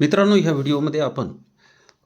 मित्रांनो ह्या व्हिडिओमध्ये आपण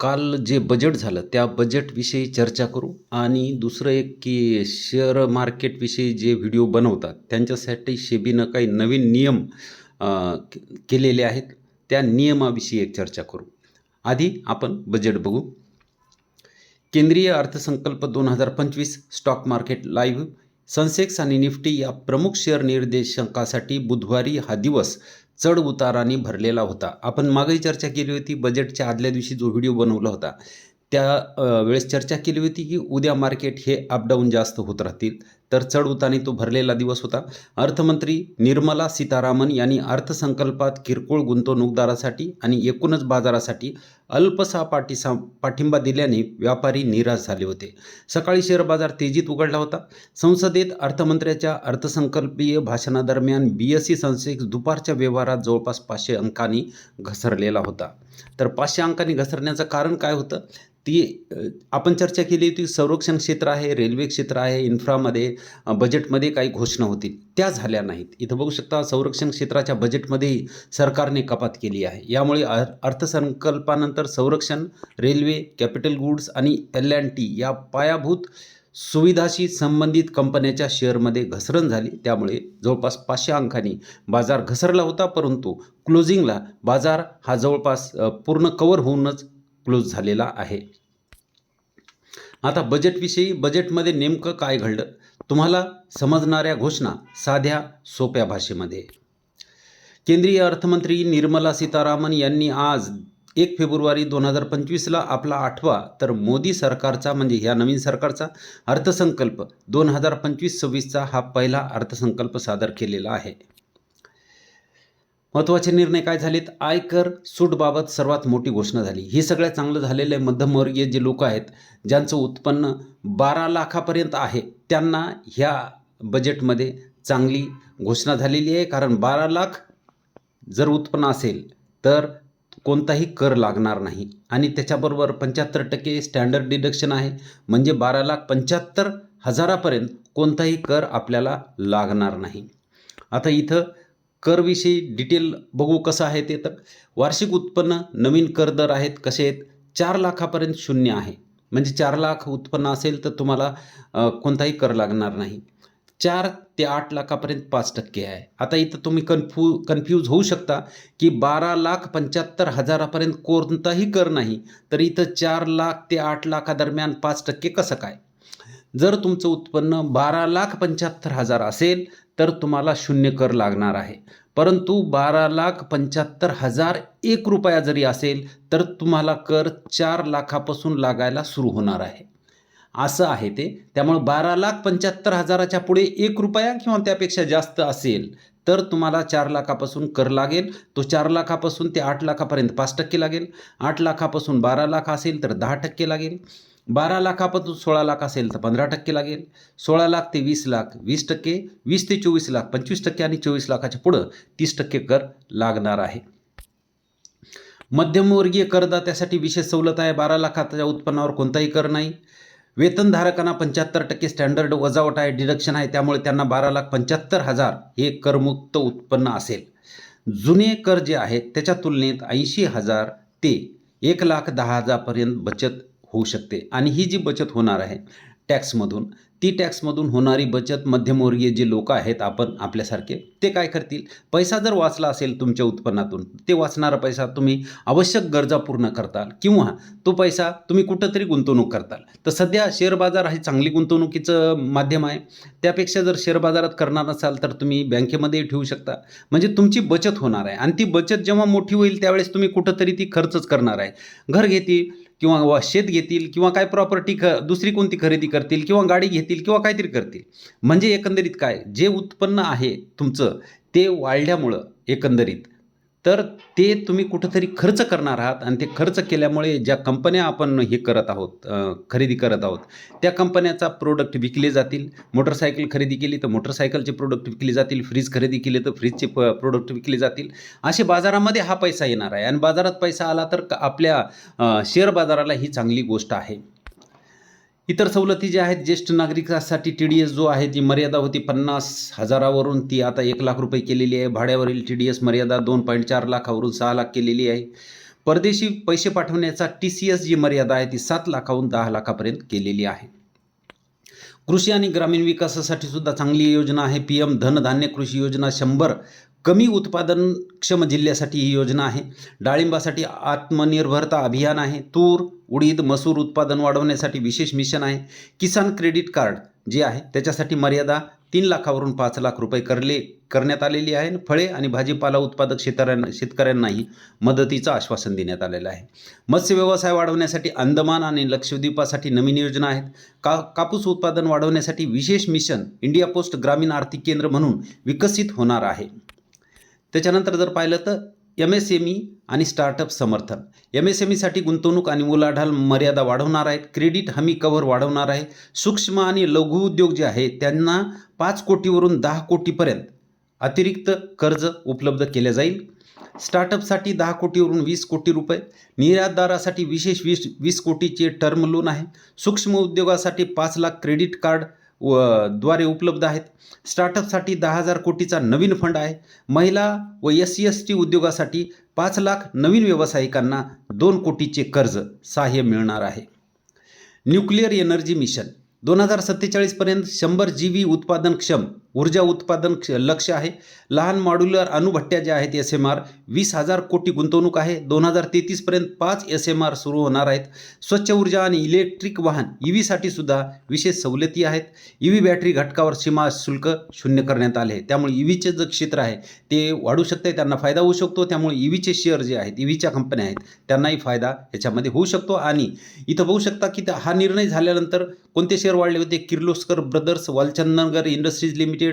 काल जे बजेट झालं त्या बजेटविषयी चर्चा करू आणि दुसरं एक की शेअर मार्केटविषयी जे व्हिडिओ बनवतात त्यांच्यासाठी शेबीनं काही नवीन नियम केलेले आहेत. त्या नियमाविषयी एक चर्चा करू. आधी आपण बजेट बघू. केंद्रीय अर्थसंकल्प दोन हजार पंचवीस स्टॉक मार्केट लाईव्ह सेन्सेक्स आणि निफ्टी या प्रमुख शेअर निर्देशांकासाठी बुधवारी हा दिवस चढ उताराने भरलेला होता. आपण मागही चर्चा केली होती बजेटच्या आदल्या दिवशी जो व्हिडिओ बनवला होता त्या वेळेस चर्चा केली होती की उद्या मार्केट हे अपडाऊन जास्त होत राहतील. तर चढउताने तो भरलेला दिवस होता. अर्थमंत्री निर्मला सीतारामन यांनी अर्थसंकल्पात किरकोळ गुंतवणूकदारासाठी आणि एकूणच बाजारासाठी अल्पसा पाठीसा पाठिंबा दिल्याने व्यापारी निराश झाले होते. सकाळी शेअर बाजार तेजीत उघडला होता. संसदेत अर्थमंत्र्याच्या अर्थसंकल्पीय भाषणादरम्यान बी एस सी सेन्सेक्स दुपारच्या व्यवहारात जवळपास पाचशे अंकांनी घसरलेला होता. तर पाचशे अंकांनी घसरण्याचं कारण काय होतं? ती आपण चर्चा केली होती संरक्षण क्षेत्र आहे रेल्वे क्षेत्र आहे इन्फ्रामध्ये बजेटमध्ये काही घोषणा होतील. त्या झाल्या नाहीत. इथं बघू शकता संरक्षण क्षेत्राच्या बजेटमध्येही सरकारने कपात केली आहे. यामुळे अर- अर्थसंकल्पानंतर संरक्षण रेल्वे कॅपिटल गुड्स आणि एल अँड टी या पायाभूत सुविधाशी संबंधित कंपन्याच्या शेअरमध्ये घसरण झाली. त्यामुळे जवळपास पाचशे अंकांनी बाजार घसरला होता परंतु क्लोजिंगला बाजार हा जवळपास पूर्ण कवर होऊनच क्लोज झालेला आहे. आता बजेटविषयी बजेटमध्ये नेमकं काय घडलं? तुम्हाला समजणाऱ्या घोषणा साध्या सोप्या भाषेमध्ये. केंद्रीय अर्थमंत्री निर्मला सीतारामन यांनी आज एक फेब्रुवारी दोन हजार पंचवीसला आपला आठवा तर मोदी सरकारचा म्हणजे ह्या नवीन सरकारचा अर्थसंकल्प दोन हजार पंचवीस सव्वीसचा हा पहिला अर्थसंकल्प सादर केलेला आहे. महत्त्वाचे निर्णय काय झालेत? आयकर सूटबाबत सर्वात मोठी घोषणा झाली. ही सगळ्यात चांगलं झालेलं आहे मध्यमवर्गीय जे लोक आहेत ज्यांचं उत्पन्न बारा लाखापर्यंत आहे त्यांना ह्या बजेटमध्ये चांगली घोषणा झालेली आहे. कारण बारा लाख जर उत्पन्न असेल तर कोणताही कर लागणार नाही. आणि त्याच्याबरोबर पंच्याहत्तर टक्के स्टँडर्ड डिडक्शन आहे. म्हणजे बारा लाख पंच्याहत्तर हजारापर्यंत कोणताही कर आपल्याला लागणार नाही. आता इथं करविषयी डिटेल बघू कसं आहे ते तर वार्षिक उत्पन्न नवीन कर दर आहेत कसे आहेत चार लाखापर्यंत शून्य आहे. म्हणजे चार लाख उत्पन्न असेल तर तुम्हाला कोणताही कर लागणार नाही. चार ते आठ लाखापर्यंत पाच टक्के आहे. आता इथं तुम्ही कन्फ्यू कन्फ्यूज होऊ शकता की बारा लाख पंच्याहत्तर हजारापर्यंत कोणताही कर नाही तर इथं चार लाख ते आठ लाखादरम्यान पाच टक्के कसं काय? जर तुमचं उत्पन्न बारा लाख पंच्याहत्तर हजार असेल तर तुम्हाला शून्य कर लागणार आहे. परंतु बारा लाख पंच्याहत्तर हजार एक रुपया जरी असेल तर तुम्हाला कर चार लाखापासून लागायला सुरू होणार आहे. असं आहे ते. त्यामुळे बारा लाख पंच्याहत्तर हजाराच्या पुढे एक रुपया किंवा त्यापेक्षा जास्त असेल तर तुम्हाला चार लाखापासून कर लागेल. तो चार लाखापासून ते आठ लाखापर्यंत पाच टक्के लागेल. आठ लाखापासून बारा लाख असेल तर दहा टक्के लागेल. बारा लाखापासून सोळा लाख असेल तर पंधरा टक्के लागेल. सोळा लाख ते वीस लाख वीस टक्के वीस ते चोवीस लाख पंचवीस टक्के आणि चोवीस लाखाच्या पुढं तीस टक्के कर लागणार आहे. मध्यमवर्गीय करदात्यासाठी विशेष सवलत आहे. बारा लाखाच्या उत्पन्नावर कोणताही कर नाही. वेतनधारकांना पंच्याहत्तर टक्के स्टँडर्ड वजावट आहे डिडक्शन आहे. त्यामुळे त्यांना बारा लाख पंच्याहत्तर हजार हे करमुक्त उत्पन्न असेल. जुने कर जे आहेत त्याच्या तुलनेत ऐंशी हजार ते एक लाख दहा हजारपर्यंत बचत होऊ शकते. आणि ही जी बचत होणार आहे टॅक्समधून ती टॅक्समधून होणारी बचत मध्यमवर्गीय जे लोक आहेत आपण आपल्यासारखे ते काय करतील? पैसा जर वाचला असेल तुमच्या उत्पन्नातून ते वाचणारा पैसा तुम्ही आवश्यक गरजा पूर्ण करताल. किंवा तो पैसा तुम्ही कुठंतरी गुंतवणूक करताल. तर सध्या शेअर बाजार हे चांगली गुंतवणुकीचं माध्यम आहे. त्यापेक्षा जर शेअर बाजारात करणार असाल तर तुम्ही बँकेमध्ये ठेवू शकता. म्हणजे तुमची बचत होणार आहे. आणि ती बचत जेव्हा मोठी होईल त्यावेळेस तुम्ही कुठंतरी ती खर्चच करणार आहे. घर घेतील किंवा वा शेत घेतील किंवा काय प्रॉपर्टी ख दुसरी कोणती खरेदी करतील किंवा गाडी घेतील किंवा काहीतरी करतील. म्हणजे एकंदरीत काय? जे उत्पन्न आहे तुमचं ते वाढल्यामुळं एकंदरीत. तर ते तुम्ही कुठंतरी खर्च करणार आहात आणि ते खर्च केल्यामुळे ज्या कंपन्या आपण हे करत आहोत खरेदी करत आहोत त्या कंपन्याचा प्रोडक्ट विकले जातील. मोटरसायकल खरेदी केली तर मोटरसायकलचे प्रोडक्ट विकले जातील. फ्रीज खरेदी केले तर फ्रीजचे प प्रोडक्ट विकले जातील. असे बाजारामध्ये हा पैसा येणार आहे आणि बाजारात पैसा आला तर आपल्या शेअर बाजाराला ही चांगली गोष्ट आहे. इतर सवलती ज्या आहेत ज्येष्ठ नागरिकांसाठी टी डी एस जो आहे जी मर्यादा होती पन्नास हजारावरून ती आता एक लाख रुपये केलेली आहे. भाड्यावरील टी डी एस मर्यादा दोन पॉईंट चार लाखावरून सहा लाख केलेली आहे. परदेशी पैसे पाठवण्याचा टी सी एस जी मर्यादा आहे ती सात लाखाहून दहा लाखापर्यंत केलेली आहे. कृषी आणि ग्रामीण विकासासाठी सुद्धा चांगली योजना आहे. पी एम धनधान्य कृषी योजना शंभर कमी उत्पादनक्षम जिल्ह्यासाठी ही योजना आहे. डाळिंबासाठी आत्मनिर्भरता अभियान आहे. तूर उडीद मसूर उत्पादन वाढवण्यासाठी विशेष मिशन आहे. किसान क्रेडिट कार्ड जे आहे त्याच्यासाठी मर्यादा तीन लाखावरून पाच लाख रुपये करले करण्यात आलेली आहे. आणि फळे आणि भाजीपाला उत्पादक शेतकऱ्यांना शेतकऱ्यांनाही मदतीचं आश्वासन देण्यात आलेलं आहे. मत्स्य व्यवसाय वाढवण्यासाठी अंदमान आणि लक्षद्वीपासाठी नवीन योजना आहेत. का कापूस उत्पादन वाढवण्यासाठी विशेष मिशन इंडिया पोस्ट ग्रामीण आर्थिक केंद्र म्हणून विकसित होणार आहे. त्याच्यानंतर जर पाहिलं तर एम एस एम ई आणि स्टार्टअप समर्थन. एम एस एम ईसाठी गुंतवणूक आणि मुलाढाल मर्यादा वाढवणार आहेत. क्रेडिट हमी कव्हर वाढवणार आहे. सूक्ष्म आणि लघु उद्योग जे आहे त्यांना पाच कोटीवरून दहा कोटीपर्यंत अतिरिक्त कर्ज उपलब्ध केले जाईल. स्टार्टअपसाठी दहा कोटीवरून वीस कोटी रुपये. निर्यातदारासाठी विशेष वीस वीस कोटीचे टर्म लोन आहे. सूक्ष्म उद्योगासाठी पाच लाख क्रेडिट कार्ड व द्वारे उपलब्ध आहेत. स्टार्टअपसाठी दहा हजार कोटीचा नवीन फंड आहे. महिला व एस सी एस टी उद्योगासाठी पाच लाख नवीन व्यावसायिकांना दोन कोटीचे कर्ज सहाय्य मिळणार आहे. न्यूक्लिअर एनर्जी मिशन दोन हजार सत्तेचाळीसपर्यंत शंभर जी व्ही उत्पादनक्षम ऊर्जा उत्पादन क्ष लक्ष आहे. लहान मॉड्युलर अणुभट्ट्या ज्या आहेत एस एम आर वीस हजार कोटी गुंतवणूक आहे. दोन हजार तेहतीसपर्यंत पाच एस एम आर सुरू होणार आहेत. स्वच्छ ऊर्जा आणि इलेक्ट्रिक वाहन ई व्हीसाठी सुद्धा विशेष सवलती आहेत. ई व्ही बॅटरी घटकावर सीमा शुल्क शून्य करण्यात आले आहे. त्यामुळे ई व्हीचे जे क्षेत्र आहे ते वाढू शकते त्यांना फायदा होऊ शकतो. त्यामुळे ई व्हीचे शेअर जे आहेत ई व्हीच्या कंपन्या आहेत त्यांनाही फायदा याच्यामध्ये होऊ शकतो. आणि इथं बघू शकता की हा निर्णय झाल्यानंतर कोणते शेअर वाढले होते? Kirloskar brothers Walchandnagar industries limited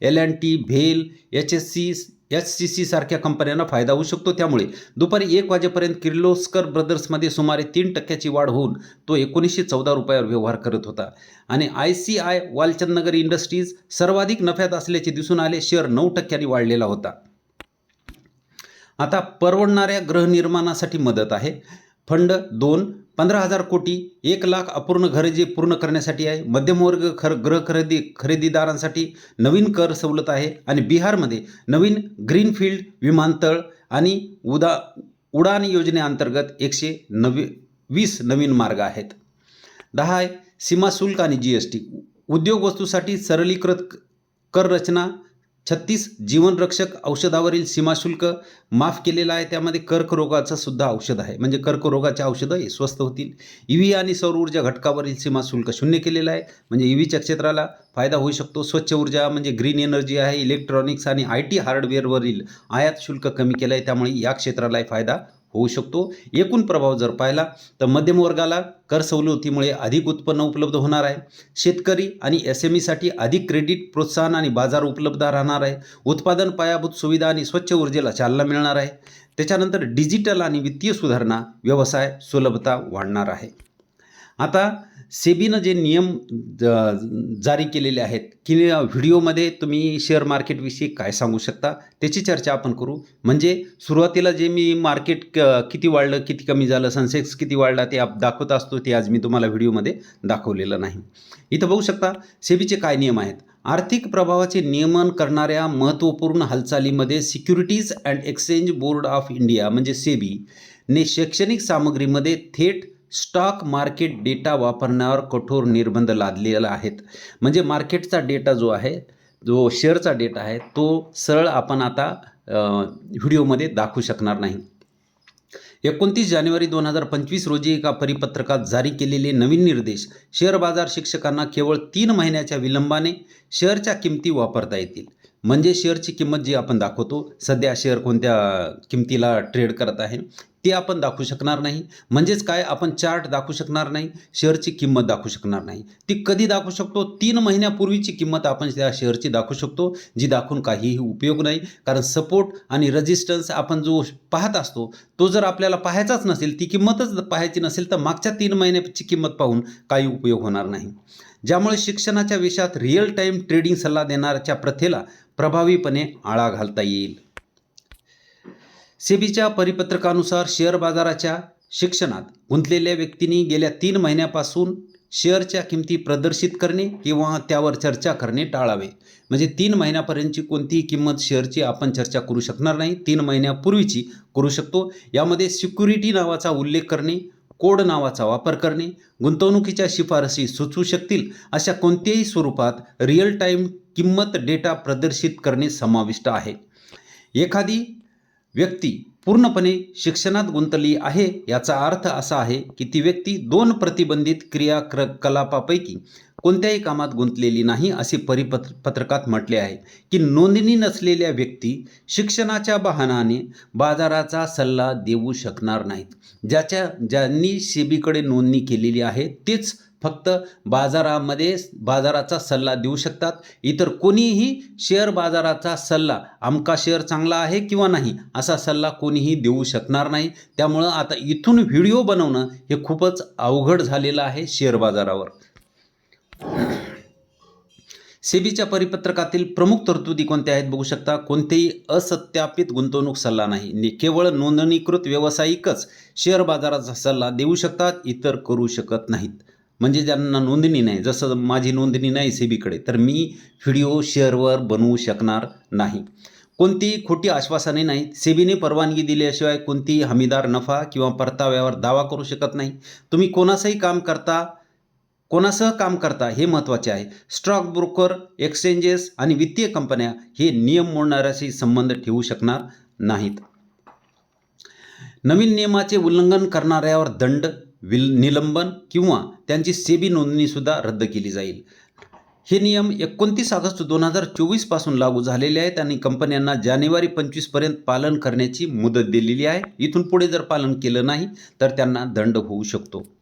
L and T bhel H S C H C C सारख्या कंपन्यांना फायदा होऊ शकतो त्यामुळे. दुपारी एक वाजेपर्यंत किर्लोस्कर ब्रदर्समध्ये सुमारे तीन टक्क्याची वाढ होऊन तो एकोणीसशे चौदा रुपयावर व्यवहार करत होता. आणि I C I Walchandnagar industries सर्वाधिक नफ्यात असल्याचे दिसून आले शेअर नऊ टक्क्यांनी वाढलेला होता. आता परवडणाऱ्या गृहनिर्माणासाठी मदत आहे. फंड दोन पंधरा हजार कोटी एक लाख अपूर्ण घरे जे पूर्ण करण्यासाठी आहे. मध्यमवर्ग खर गृह खरेदी खरेदीदारांसाठी नवीन कर सवलत आहे आणि बिहारमध्ये नवीन ग्रीनफील्ड विमानतळ आणि उदा उडान योजनेअंतर्गत एकशे नवी वीस नवीन मार्ग आहेत. दहा आहे सीमा शुल्क आणि जी एस टी. उद्योग वस्तूसाठी सरलीकृत कर रचना छत्तीस जीवनरक्षक औषधावरील सीमाशुल्क माफ केलेलं आहे. त्यामध्ये कर्करोगाचं सुद्धा औषध आहे. म्हणजे कर्करोगाचे औषधं स्वस्त होतील. ई व्ही आणि सौर ऊर्जा घटकावरील सीमाशुल्क शून्य केलेलं आहे. म्हणजे ई व्हीच्या क्षेत्राला फायदा होऊ शकतो. स्वच्छ ऊर्जा म्हणजे ग्रीन एनर्जी आहे. इलेक्ट्रॉनिक्स आणि आय टी हार्डवेअरवरील आयात शुल्क कमी केलं आहे त्यामुळे या क्षेत्रालाही फायदा होऊ शकतो. एकूण प्रभाव जर पाहिला तर मध्यमवर्गाला कर सवलतीमुळे अधिक उत्पन्न उपलब्ध होणार आहे. शेतकरी आणि एस एम ईसाठी अधिक क्रेडिट प्रोत्साहन आणि बाजार उपलब्ध राहणार आहे. उत्पादन पायाभूत सुविधा आणि स्वच्छ ऊर्जेला चालना मिळणार आहे. त्याच्यानंतर डिजिटल आणि वित्तीय सुधारणा व्यवसाय सुलभता वाढणार आहे. आता सेबीनं जे नियम ज- जारी केलेले आहेत की व्हिडिओमध्ये तुम्ही शेअर मार्केटविषयी काय सांगू शकता त्याची चर्चा आपण करू. म्हणजे सुरुवातीला जे मी मार्केट क किती वाढलं किती कमी झालं सनसेक्स किती वाढला ते आप दाखवत असतो ते आज मी तुम्हाला व्हिडिओमध्ये दाखवलेलं नाही. इथं बघू शकता सेबीचे काय नियम आहेत? आर्थिक प्रभावाचे नियमन करणाऱ्या महत्त्वपूर्ण हालचालीमध्ये securities and exchange board of India म्हणजे सेबी ने शैक्षणिक सामग्रीमध्ये थेट स्टॉक मार्केट डेटा वापरण्यावर कठोर निर्बंध लादलेला आहेत. म्हणजे मार्केटचा डेटा जो आहे जो शेअरचा डेटा आहे तो सरळ आपण आता व्हिडिओमध्ये दाखवू शकणार नाही. एकोणतीस जानेवारी दोन हजार पंचवीस रोजी एका परिपत्रकात जारी केलेले नवीन निर्देश शेअर बाजार शिक्षकांना केवळ तीन महिन्याच्या विलंबाने शेअरच्या किमती वापरता येतील. म्हणजे शेअरची किंमत जी आपण दाखवतो सध्या शेअर कोणत्या किमतीला ट्रेड करत आहे ते आपण दाखवू शकणार नाही. म्हणजेच काय आपण चार्ट दाखवू शकणार नाही शेअरची किंमत दाखवू शकणार नाही. ती कधी दाखवू शकतो? तीन महिन्यापूर्वीची किंमत आपण त्या शेअरची दाखवू शकतो जी दाखवून काहीही उपयोग नाही. कारण सपोर्ट आणि रजिस्टन्स आपण जो पाहत असतो तो जर आपल्याला पाहायचाच नसेल ती किंमतच पाहायची नसेल तर मागच्या तीन महिन्याची किंमत पाहून काही उपयोग होणार नाही. ज्यामुळे शिक्षणाच्या विषयात रिअल टाईम ट्रेडिंग सल्ला देणाऱ्याच्या प्रथेला प्रभावीपणे आळा घालता येईल. सेबीच्या परिपत्रकानुसार शेअर बाजाराच्या शिक्षणात गुंतलेल्या व्यक्तींनी गेल्या तीन महिन्यापासून शेअरच्या किमती प्रदर्शित करणे किंवा त्यावर चर्चा करणे टाळावे. म्हणजे तीन महिन्यापर्यंतची कोणतीही किंमत शेअरची आपण चर्चा करू शकणार नाही. तीन महिन्यापूर्वीची करू शकतो. यामध्ये सिक्युरिटी नावाचा उल्लेख करणे कोड नावाचा वापर करणे गुंतवणुकीच्या शिफारसी सुचवू शकतील अशा कोणत्याही स्वरूपात रिअल टाईम किंमत डेटा प्रदर्शित करणे समाविष्ट आहे. एखादी व्यक्ती पूर्णपणे शिक्षणात गुंतली आहे याचा अर्थ असा आहे की ती व्यक्ती दोन प्रतिबंधित क्रिया क्र कलापापैकी कोणत्याही कामात गुंतलेली नाही असे परिपत्र पत्रकात म्हटले आहे की नोंदणी नसलेल्या व्यक्ती शिक्षणाच्या बहाणाने बाजाराचा सल्ला देऊ शकणार नाहीत. ज्याच्या ज्यांनी सेबीकडे नोंदणी केलेली आहे तेच फक्त बाजारामध्ये बाजाराचा सल्ला देऊ शकतात. इतर कोणीही शेअर बाजाराचा सल्ला अमका शेअर चांगला आहे किंवा नाही असा सल्ला कोणीही देऊ शकणार नाही. त्यामुळं आता इथून व्हिडिओ बनवणं हे खूपच अवघड झालेलं आहे शेअर बाजारावर. सेबीच्या परिपत्रकातील प्रमुख तरतुदी कोणत्या आहेत बघू शकता? कोणतेही असत्यापित गुंतवणूक सल्ला नाही. केवळ नोंदणीकृत व्यावसायिकच शेअर बाजाराचा सल्ला देऊ शकतात इतर करू शकत नाहीत. म्हणजे ज्यांना नोंदणी नाही जसं माझी नोंदणी नाही सेबीकडे तर मी व्हिडिओ शेअरवर बनवू शकणार नाही. कोणतीही खोटी आश्वासने नाहीत. सेबीने परवानगी दिल्याशिवाय कोणतीही हमीदार नफा किंवा परताव्यावर दावा करू शकत नाही. तुम्ही कोणाचंही काम करता कोणासह काम करता हे महत्त्वाचे आहे. स्टॉक ब्रोकर एक्सचेंजेस आणि वित्तीय कंपन्या हे नियम मोडणाऱ्याशी संबंध ठेवू शकणार नाहीत. नवीन नियमाचे उल्लंघन करणाऱ्यावर दंड विल निलंबन किंवा त्यांची सेबी नोंदणीसुद्धा रद्द केली जाईल. हे नियम एकोणतीस ऑगस्ट दोन हजार चोवीसपासून लागू झालेले आहेत आणि कंपन्यांना जानेवारी पंचवीसपर्यंत पालन करण्याची मुदत दिलेली आहे. इथून पुढे जर पालन केलं नाही तर त्यांना दंड होऊ शकतो.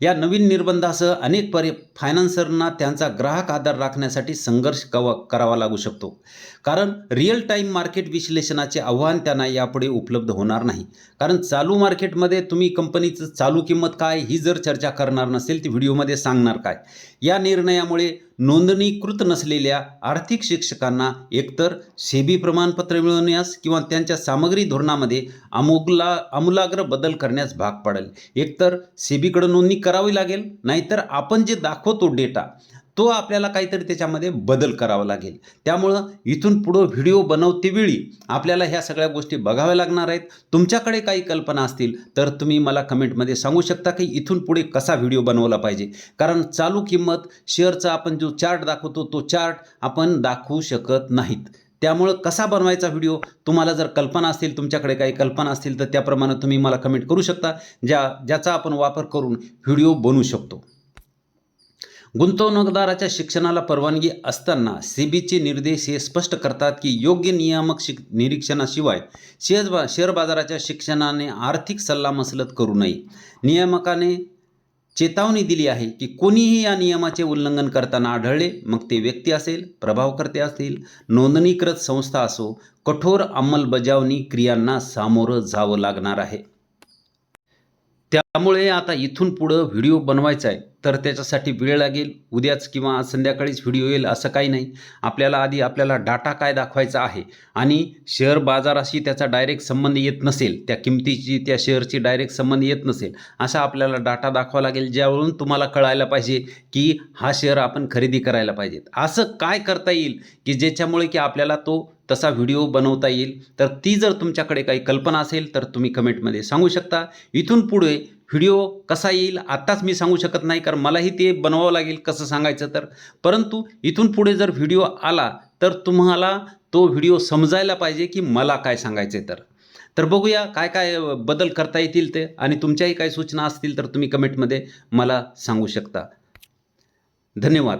या नवीन निर्बंधासह अनेक पर्य फायनान्सरना त्यांचा ग्राहक आधार राखण्यासाठी संघर्ष कवा करावा लागू शकतो. कारण रिअल टाईम मार्केट विश्लेषणाचे आव्हान त्यांना यापुढे उपलब्ध होणार नाही. कारण चालू मार्केटमध्ये तुम्ही कंपनीचं चालू किंमत काय ही जर चर्चा करणार नसेल ती व्हिडिओमध्ये सांगणार काय? या निर्णयामुळे नोंदणीकृत नसलेल्या आर्थिक शिक्षकांना एकतर सेबी प्रमाणपत्र मिळवण्यास किंवा त्यांच्या सामग्री धोरणामध्ये अमुगला आमूलाग्र बदल करण्यास भाग पडेल. एकतर सेबीकडं नोंदणी करावी लागेल नाहीतर आपण जे दाखवतो डेटा तो आपल्याला काहीतरी त्याच्यामध्ये बदल करावा लागेल. त्यामुळं इथून पुढं व्हिडिओ बनवतेवेळी आपल्याला ह्या सगळ्या गोष्टी बघाव्या लागणार आहेत. तुमच्याकडे काही कल्पना असतील तर तुम्ही मला कमेंटमध्ये सांगू शकता की इथून पुढे कसा व्हिडिओ बनवला पाहिजे. कारण चालू किंमत शेअरचा आपण जो चार्ट दाखवतो तो चार्ट आपण दाखवू शकत नाहीत. त्यामुळं कसा बनवायचा व्हिडिओ? तुम्हाला जर कल्पना असतील तुमच्याकडे काही कल्पना असतील तर त्याप्रमाणे तुम्ही मला कमेंट करू शकता ज्या ज्याचा आपण वापर करून व्हिडिओ बनवू शकतो. गुंतवणूकदाराच्या शिक्षणाला परवानगी असताना सेबीचे निर्देश हे स्पष्ट करतात की योग्य नियामक शिक निरीक्षणाशिवाय शेअर बा शेअर बाजाराच्या शिक्षणाने आर्थिक सल्लामसलत करू नये. नियामकाने चेतावणी दिली आहे की कोणीही या नियमाचे उल्लंघन करताना आढळले मग ते व्यक्ती असेल प्रभावकर्ते असतील नोंदणीकृत संस्था असो कठोर अंमलबजावणी क्रियांना सामोरं जावं लागणार आहे. त्यामुळे आता इथून पुढं व्हिडिओ बनवायचा आहे. तर त्याच्यासाठी वेळ लागेल. उद्याच किंवा आज संध्याकाळीच व्हिडिओ येईल असं काही नाही. आपल्याला आधी आपल्याला डाटा काय दाखवायचा आहे आणि शेअर बाजाराशी त्याचा डायरेक्ट संबंध येत नसेल त्या किमतीची त्या शेअरची डायरेक्ट संबंध येत नसेल असा आपल्याला डाटा दाखवा लागेल ज्यावरून तुम्हाला कळायला पाहिजे की हा शेअर आपण खरेदी करायला पाहिजेत. असं काय करता येईल की ज्याच्यामुळे की आपल्याला तो तसा व्हिडिओ बनवता येईल? तर ती जर तुमच्याकडे काही कल्पना असेल तर तुम्ही कमेंटमध्ये सांगू शकता. इथून पुढे व्हिडिओ कसा येईल आत्ताच मी सांगू शकत नाही कारण मलाही ते बनवावं लागेल कसं सांगायचं तर. परंतु इथून पुढे जर व्हिडिओ आला तर तुम्हाला तो व्हिडिओ समजायला पाहिजे की मला काय सांगायचे तर. तर बघूया काय काय बदल करता येतील ते आणि तुमच्याही काही सूचना असतील तर तुम्ही कमेंटमध्ये मला सांगू शकता. धन्यवाद.